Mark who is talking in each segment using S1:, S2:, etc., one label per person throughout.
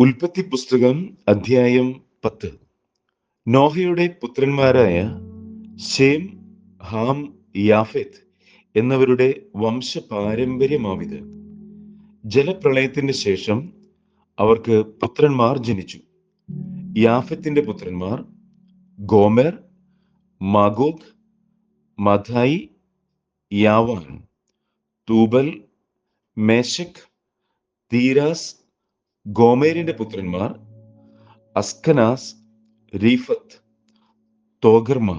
S1: ഉൽപ്പത്തി പുസ്തകം അധ്യായം പത്ത്. നോഹയുടെ പുത്രന്മാരായ ഷേം ഹാം യാഫെത്ത് എന്നവരുടെ വംശ പാരമ്പര്യമാവിത് ജലപ്രളയത്തിന് ശേഷം അവർക്ക് പുത്രന്മാർ ജനിച്ചു. യാഫത്തിന്റെ പുത്രന്മാർ Gomer Magog Madai Javan Tubal Meshech Tiras ഗോമേരിന്റെ പുത്രന്മാർ അസ്കനാസ് റീഫത്ത് തോഗർമ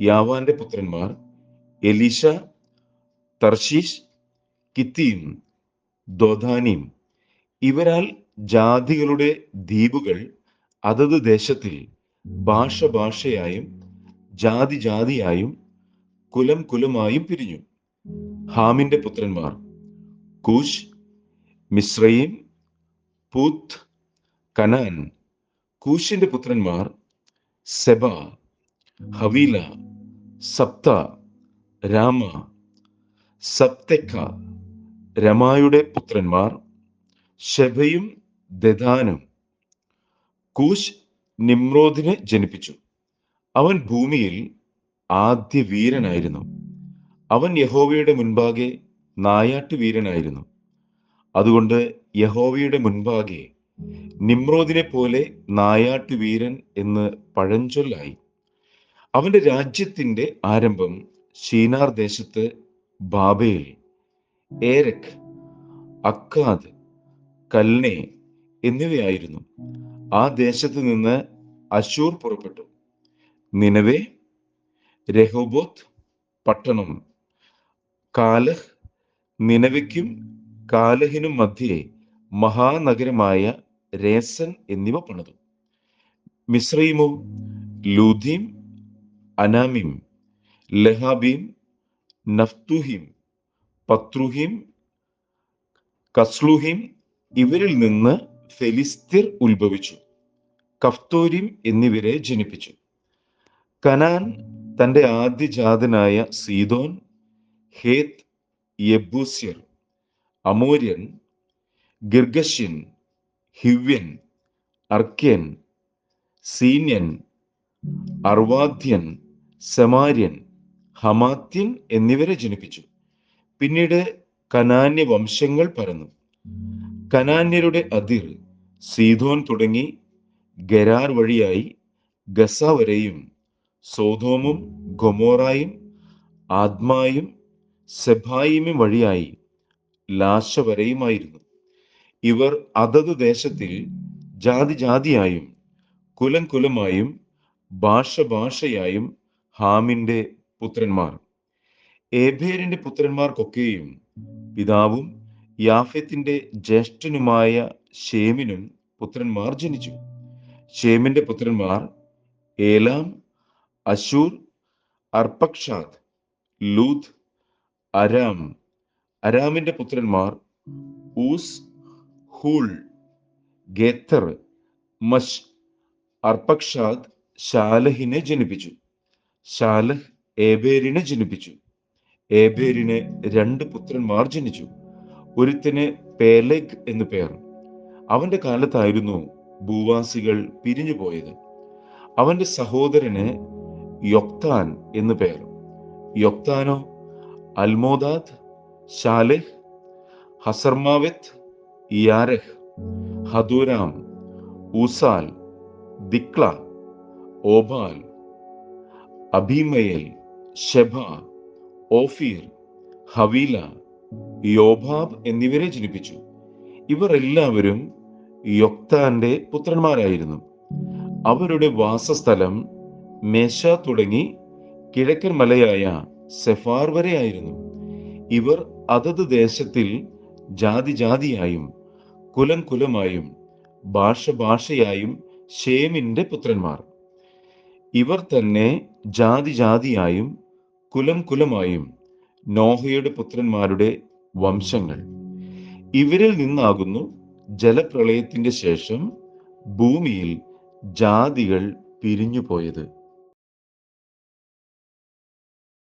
S1: യാവാന്റെ പുത്രന്മാർ എലീഷ തർഷീഷ് കിത്തിയും ദോധാനിയും ഇവരാൽ ജാതികളുടെ ദ്വീപുകൾ അതത് ദേശത്തിൽ ഭാഷ ഭാഷയായും ജാതി ജാതിയായും കുലം കുലമായും പിരിഞ്ഞു. ഹാമിന്റെ പുത്രന്മാർ കൂശ് മിശ്രയീം പൂത്ത് കനാൻ കൂശിന്റെ പുത്രന്മാർ സെബ ഹവീല സപ്ത രാമ സപ്തക്ക രമായുടെ പുത്രന്മാർ ഷെബയും ദദാനും. കൂശ് നിമ്രോദിനെ ജനിപ്പിച്ചു. അവൻ ഭൂമിയിൽ ആദ്യ വീരനായിരുന്നു അവൻ യഹോവയുടെ മുൻപാകെ നായാട്ടു വീരനായിരുന്നു അതുകൊണ്ട് യഹോവയുടെ മുൻപാകെ നിമ്രോദിനെ പോലെ നായാട്ടു വീരൻ എന്ന് പഴഞ്ചൊല്ലായി. അവന്റെ രാജ്യത്തിന്റെ ആരംഭം ഷീനാർ ദേശത്ത് ബാബേൽ ഏരക് അക്കാദ് കൽനെ എന്നിവയായിരുന്നു. ആ ദേശത്ത് നിന്ന് അശൂർ പുറപ്പെട്ടു. നിലവേ രഹോബോത്ത് പട്ടണം കാലഹ് നിലവയ്ക്കും കാലഹിനും മധ്യേ മഹാനഗരമായ രേസൻ എന്നിവ പണിതു. മിശ്രീമും ലൂധീം അനാമിം ലഹാബീം നഫ്തുഹിം പത്രുഹിം കസ്ലുഹിം ഇവരിൽ നിന്ന് ഫെലിസ്തീർ ഉത്ഭവിച്ചു. കഫ്തോരിം എന്നിവരെ ജനിപ്പിച്ചു. കനാൻ തന്റെ ആദ്യജാതനായ സീതോൻ ഹേത്ത് യബൂസ്യർ അമോര്യൻ ഗിർഗഷ്യൻ ഹിവ്യൻ അർക്യൻ സീന്യൻ അർവാദ്യൻ സമാര്യൻ ഹമാത്യൻ എന്നിവരെ ജനിപ്പിച്ചു. പിന്നീട് കനാന്യ വംശങ്ങൾ പരന്നു. കനാന്യരുടെ അതിർ സീതോൻ തുടങ്ങി ഗരാർ വഴിയായി ഗസ വരെയും സോതോമും ഗൊമോറായും ആത്മായും സെഭായിമും വഴിയായി ലാശ വരെയുമായിരുന്നു. ഇവർ അതത് ദേശത്തിൽ ജാതി ജാതിയായും കുലം കുലമായും ഭാഷ ഭാഷയായും ഹാമിന്റെ പുത്രന്മാർ. ഏബേരിന്റെ പുത്രന്മാർക്കൊക്കെയും പിതാവും യാഫെത്തിന്റെ ജ്യേഷ്ഠനുമായ ഷേമിനും പുത്രന്മാർ ജനിച്ചു. ഷേമിന്റെ പുത്രന്മാർ ഏലാം അശൂർ അർപ്പക്ഷാദ് ലൂത്ത് അരാം അരാമിന്റെ പുത്രന്മാർ ഊസ് ഹൂൾ ഗേത്തർ മഷ് അർപക്ഷാദ് ശാലഹിനെ ജനിപ്പിച്ചു. ശാലഹ് ഏബേരിനെ ജനിപ്പിച്ചു. ഏബേരിന് രണ്ട് പുത്രന്മാർ ജനിച്ചു. ഒരുത്തിന് പേലെഗ് എന്നു പേർ. അവന്റെ കാലത്തായിരുന്നു ഭൂവാസികൾ പിരിഞ്ഞുപോയത് അവന്റെ സഹോദരന് യൊക്താൻ എന്നു പേർ. യൊക്താനോ അൽമോദാദ് ഷാലെഹ് ഹസർമാവെത്ത് യാരഹ് ഹദൂരാം ഊസാൽ ദിക്ല ഓബാൽ അഭിമയൽ ഷെബ ഓഫീർ ഹവീല യോഭാബ് എന്നിവരെ ജനിപ്പിച്ചു. ഇവർ എല്ലാവരും യൊക്താന്റെ പുത്രന്മാരായിരുന്നു. അവരുടെ വാസസ്ഥലം മേശ തുടങ്ങി കിഴക്കൻ മലയായ സെഫാർ വരെയായിരുന്നു. ഇവർ അതത് ദേശത്തിൽ ജാതി ജാതിയായും കുലം കുലമായും ഭാഷ ഭാഷയായും ഷേമിന്റെ പുത്രന്മാർ. ഇവർ തന്നെ ജാതി ജാതിയായും കുലം കുലമായും നോഹയുടെ പുത്രന്മാരുടെ വംശങ്ങൾ. ഇവരിൽ നിന്നാകുന്നു ജലപ്രളയത്തിന്റെ ശേഷം ഭൂമിയിൽ ജാതികൾ പിരിഞ്ഞുപോയത്.